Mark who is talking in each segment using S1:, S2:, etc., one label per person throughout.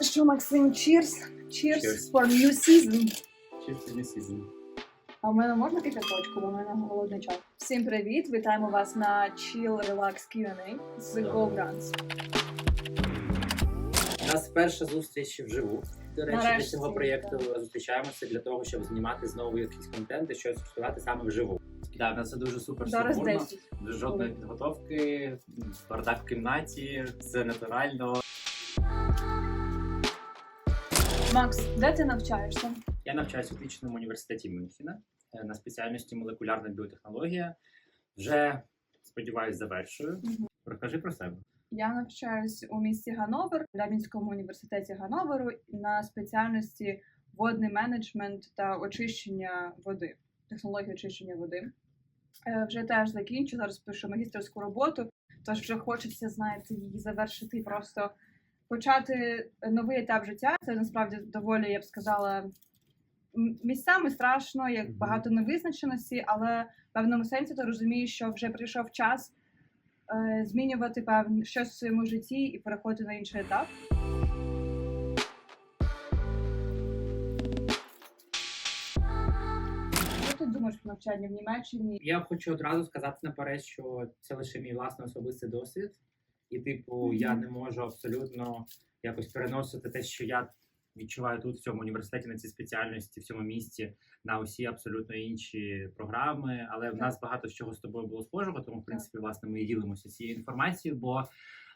S1: Що, Максим, cheers. Cheers,
S2: Cheers.
S1: for new season.
S2: Чисто не сезон.
S1: А в мене можна кипяточку, бо в мене голодний час. Всім привіт! Вітаємо вас на Chill Relax Q&A з Go Brands.
S2: У нас перша зустріч вживу. До речі,
S1: Нарешті,
S2: для цього проєкту зустрічаємося для того, щоб знімати знову якийсь контент і щось працювати саме вживу. Да, у нас це дуже супер
S1: Зараз
S2: сумбурно.
S1: 10.
S2: Жодної підготовки, бардак в кімнаті, все натурально.
S1: Макс, де ти навчаєшся?
S2: Я навчаюся у клінічному університеті Мюнхена е, на спеціальності молекулярна біотехнологія. Вже сподіваюсь, завершую. Розкажи про себе.
S1: Я навчаюсь у місті Ганновер, в Лябінському університеті Ганноверу на спеціальності водний менеджмент та очищення води, технології очищення води. Е, Вже теж закінчу, зараз пишу магістерську роботу, тож вже хочеться, знаєте, її завершити і просто почати новий етап життя. Це насправді доволі, я б сказала, місцями страшно, як багато невизначеності, але в певному сенсі ти розумієш, що вже прийшов час змінювати певне щось в своєму житті і переходити на інший етап. Що ти думаєш про навчання в Німеччині?
S2: Я хочу одразу сказати наперед, що це лише мій власний особистий досвід, і, типу, я не можу абсолютно якось переносити те, що я відчуваю тут в цьому університеті на цій спеціальності, в цьому місті, на усі абсолютно інші програми. Але в нас багато з чого з тобою було схожого, тому в принципі, власне, ми і ділимося цією інформацією. Бо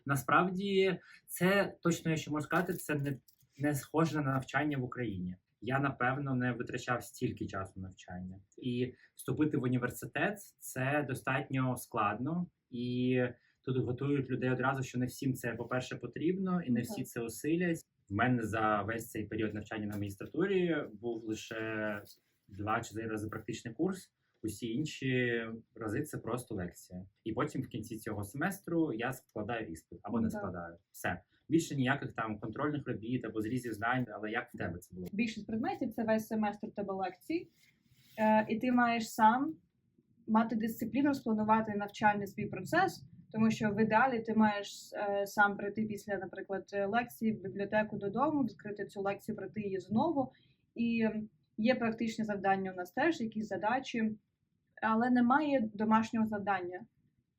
S2: насправді це точно я ще можу сказати, це не, не схоже на навчання в Україні. Я напевно не витрачав стільки часу навчання, і вступити в університет це достатньо складно, і тут готують людей одразу, що не всім це, по-перше, потрібно, і не всі це осилять. В мене за весь цей період навчання на магістратурі був лише два чи три рази практичний курс. Усі інші рази це просто лекція. І потім в кінці цього семестру я складаю іспит або не
S1: Так.
S2: складаю. Все більше ніяких там контрольних робіт або зрізів знань. Але як в тебе це було?
S1: Більшість предметів це весь семестр тебе лекцій, е, і ти маєш сам мати дисципліну, розпланувати навчальний свій процес, тому що в ідеалі ти маєш е, сам прийти після, наприклад, лекції в бібліотеку додому, відкрити цю лекцію, пройти її знову. І є практичні завдання у нас теж, якісь задачі, але немає домашнього завдання.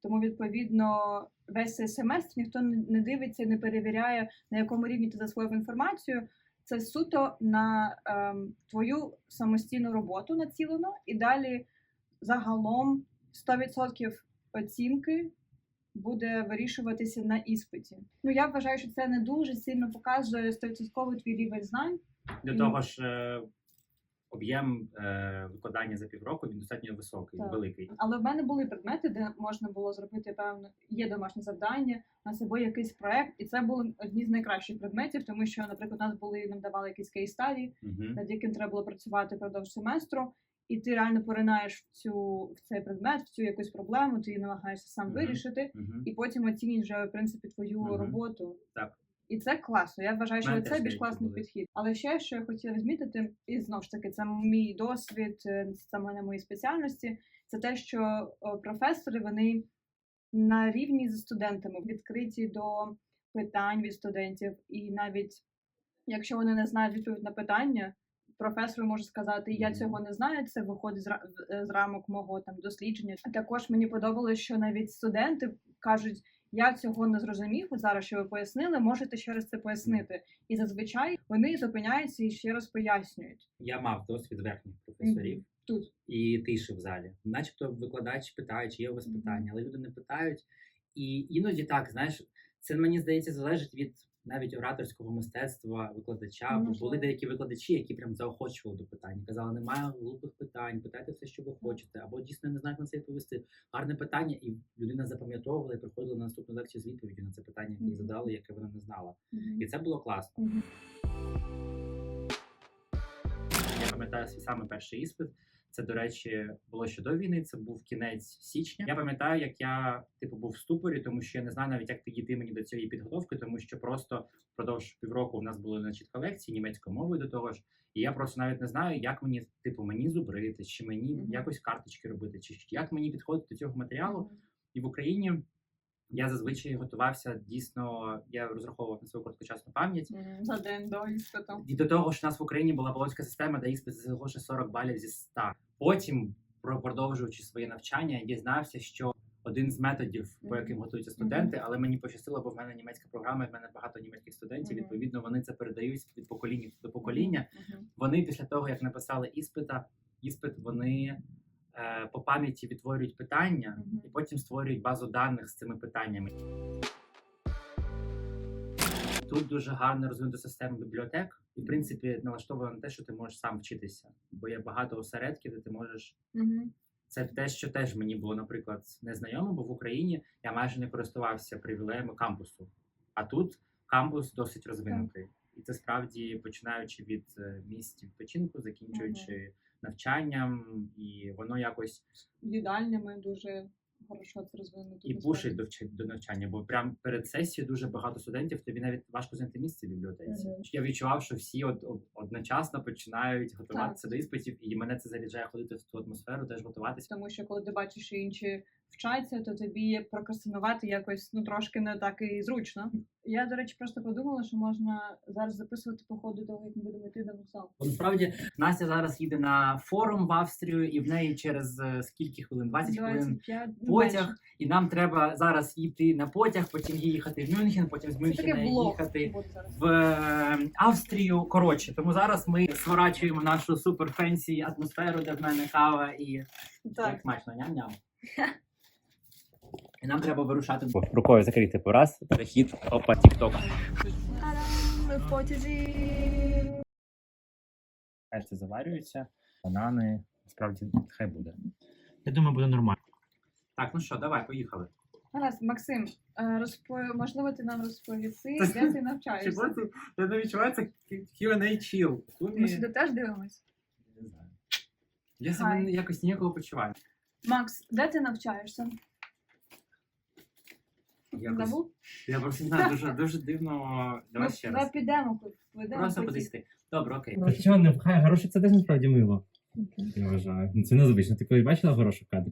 S1: Тому, відповідно, весь цей семестр ніхто не дивиться, не перевіряє, на якому рівні ти засвоїв інформацію. Це суто на ем, твою самостійну роботу націлено, і далі загалом 100% оцінки буде вирішуватися на іспиті. Ну я вважаю, що це не дуже сильно показує 100% твій рівень знань.
S2: До того ж, е, об'єм е, викладання за півроку він достатньо високий,
S1: Так.
S2: великий.
S1: Але в мене були предмети, де можна було зробити певно, є домашнє завдання, у нас якийсь проект, і це були одні з найкращих предметів, тому що, наприклад, у нас були нам давали якісь кейс стадії,
S2: Угу.
S1: над яким треба було працювати впродовж семестру, і ти реально поринаєш в цю в цей предмет, в цю якусь проблему, ти її намагаєшся сам вирішити, і потім оцінюєш вже в принципі твою роботу.
S2: Так.
S1: І це класно. Я вважаю, що це більш класний підхід. Але ще що я хотіла відмітити, і знову ж таки, це мій досвід, е, це саме на моїй спеціальності. Це те, що професори вони на рівні зі студентами відкриті до питань від студентів, і навіть якщо вони не знають відповідь на питання. Професор може сказати, я цього не знаю, це виходить з, з рамок мого там дослідження. Також мені подобалось, що навіть студенти кажуть, я цього не зрозумів. Зараз що ви пояснили, можете ще раз це пояснити. І зазвичай вони зупиняються і ще раз пояснюють.
S2: Я мав досвід верхніх професорів.
S1: Тут
S2: і тиші в залі. Начебто викладач питає, чи є у вас питання, але люди не питають. І іноді так, знаєш, це мені здається залежить від навіть ораторського мистецтва викладача. Бо були деякі викладачі, які прям заохочували до питань. Казали, немає глупих питань, питайте все, що ви хочете, або дійсно не знають на це відповісти. Гарне питання, і людина запам'ятовувала і приходила на наступну лекцію з відповіддю на це питання, яке задали, яке вона не знала. І це було класно. Я пам'ятаю свій саме перший іспит. Це, до речі, було ще до війни. Це був кінець січня. Я пам'ятаю, як я типу був в ступорі, тому що я не знаю навіть, як підійти мені до цієї підготовки, тому що просто впродовж півроку у нас були значить лекції німецькою мовою до того ж. І я просто навіть не знаю, як мені, типу, мені зубрити, чи мені
S1: Мгм.
S2: якось карточки робити, чи як мені підходити до цього матеріалу. І в Україні я зазвичай готувався дійсно. Я розраховував на свою короткочасну пам'ять.
S1: За день до іспиту.
S2: І до того, що у нас в Україні була болонська система, де іспит лише 40 балів зі 100. Потім, про- продовжуючи своє навчання, я дізнався, що один з методів, по яким готуються студенти, але мені пощастило, бо в мене німецька програма, і в мене багато німецьких студентів. Відповідно, вони це передають від покоління до покоління. Вони після того, як написали іспита, іспит, вони по пам'яті відтворюють питання і потім створюють базу даних з цими питаннями. Тут дуже гарно розвинута система бібліотек, і в принципі налаштована на те, що ти можеш сам вчитися, бо є багато осередків, де ти можеш. Це те, що теж мені було, наприклад, незнайомо, бо в Україні я майже не користувався привілеями кампусу. А тут кампус досить розвинутий. І це справді починаючи від е, місць відпочинку, закінчуючи навчанням, і воно якось
S1: Їдальнями дуже хорошо це розвинуто.
S2: і пушить до, до навчання, бо прямо перед сесією дуже багато студентів, тобі навіть важко знайти місце в бібліотеці.
S1: Мгм.
S2: Я відчував, що всі од, од- одночасно починають готуватися до іспитів, і мене це заряджає ходити в ту атмосферу, теж готуватися.
S1: Тому що коли ти бачиш, інші вчаться, то тобі прокрастинувати якось ну трошки не так і зручно. Я, до речі, просто подумала, що можна зараз записувати по ходу того, як ми будемо йти до вокзалу.
S2: Насправді Настя зараз їде на форум в Австрію, і в неї через е, скільки хвилин? 20 хвилин
S1: 25, ну,
S2: потяг.
S1: менше.
S2: І нам треба зараз йти на потяг, потім їхати в Мюнхен, потім з
S1: Це
S2: Мюнхена
S1: таке
S2: їхати
S1: зараз.
S2: в е, Австрію. Коротше, тому зараз ми сворачуємо нашу супер фенсі атмосферу, де в мене кава і як
S1: Так,
S2: смачно, ням-ням. І нам треба вирушати. Рукою закрити по раз, перехід, опа, тік-ток.
S1: ми в потязі.
S2: Хай це заварюється, банани, насправді хай буде. Я думаю, буде нормально. Так, ну що, давай, поїхали.
S1: Гаразд, Максим, е, розпо... можливо, ти нам розповіси, де ти навчаєшся.
S2: Я не відчуваю, це Q&A chill.
S1: Ми сюди теж дивимось.
S2: Не знаю. Я себе якось ніякого почуваю.
S1: Макс, де ти навчаєшся?
S2: Якось,
S1: Забув?
S2: я просто не знаю, дуже, дуже дивно. Давай
S1: Ми
S2: ще раз.
S1: підемо, підемо.
S2: Просто
S1: потім.
S2: йти. Добре, окей.
S3: Чого не хай, Горошок це теж насправді мило. Я вважаю. Ну, Це незвично. Ти коли бачила горошок в кадрі?